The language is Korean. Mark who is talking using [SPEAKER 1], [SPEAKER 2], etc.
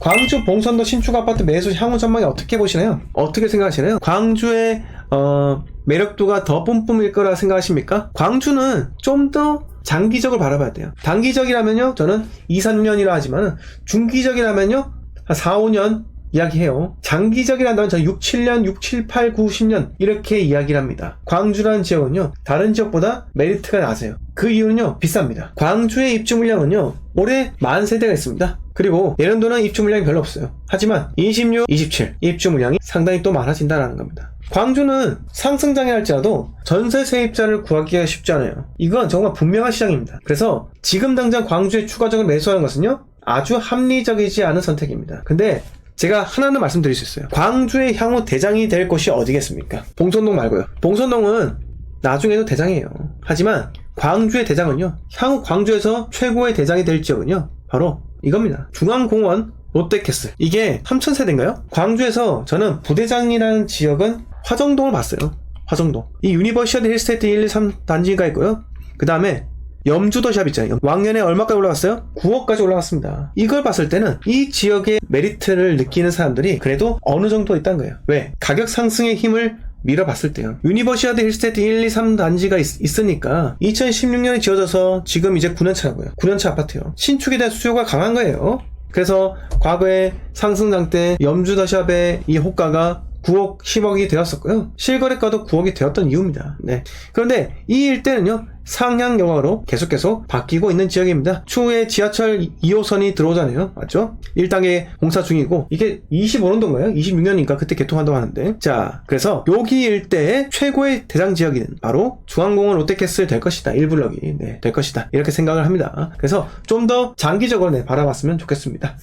[SPEAKER 1] 광주 봉선도 신축 아파트 매수 향후 전망이 어떻게 보시나요? 어떻게 생각하시나요? 광주의 어, 매력도가 더 뿜뿜일 거라 생각하십니까? 광주는 좀 더 장기적으로 바라봐야 돼요. 단기적이라면요, 저는 2, 3년이라 하지만 중기적이라면요, 한 4, 5년 이야기해요. 장기적이란다면 저는 6, 7년, 6, 7, 8, 9, 10년 이렇게 이야기를 합니다. 광주라는 지역은요, 다른 지역보다 메리트가 낮아요. 그 이유는요, 비쌉니다. 광주의 입주 물량은요, 올해 만 세대가 있습니다. 그리고 내년도는 입주 물량이 별로 없어요. 하지만 26, 27 입주 물량이 상당히 또 많아진다는 겁니다. 광주는 상승장에 할지라도 전세 세입자를 구하기가 쉽지 않아요. 이건 정말 분명한 시장입니다. 그래서 지금 당장 광주에 추가적으로 매수하는 것은요, 아주 합리적이지 않은 선택입니다. 근데 제가 하나는 말씀드릴 수 있어요. 광주의 향후 대장이 될 곳이 어디겠습니까? 봉선동 말고요. 봉선동은 나중에도 대장이에요. 하지만 광주의 대장은요. 향후 광주에서 최고의 대장이 될 지역은요. 바로 이겁니다. 중앙공원 롯데캐슬. 이게 3,000세대인가요? 광주에서 저는 부대장이라는 지역은 화정동을 봤어요. 화정동. 이 유니버시아드 힐스테이트 1, 2, 3 단지가 있고요. 그 다음에 염주도샵 있잖아요. 왕년에 얼마까지 올라갔어요? 9억까지 올라갔습니다. 이걸 봤을 때는 이 지역의 메리트를 느끼는 사람들이 그래도 어느 정도 있다는 거예요. 왜? 가격 상승의 힘을 밀어봤을 때요. 유니버시아드 힐스테이트 1, 2, 3 단지가 있, 으니까 2016년에 지어져서 지금 이제 9년차라고요. 9년차 아파트요. 신축에 대한 수요가 강한 거예요. 그래서 과거에 상승장 때 염주더샵의 이 호가가 9억, 10억이 되었었고요. 실거래가도 9억이 되었던 이유입니다. 네. 그런데 이 일대는요, 상향 영화로 계속 계속 바뀌고 있는 지역입니다. 추후에 지하철 2호선이 들어오잖아요. 맞죠? 1단계 공사 중이고, 이게 25년도인가요? 26년이니까 그때 개통한다고 하는데. 자, 그래서 여기 일대의 최고의 대장 지역인 바로 중앙공원 롯데캐슬 될 것이다. 1블럭이. 네, 될 것이다. 이렇게 생각을 합니다. 그래서 좀 더 장기적으로 네, 바라봤으면 좋겠습니다.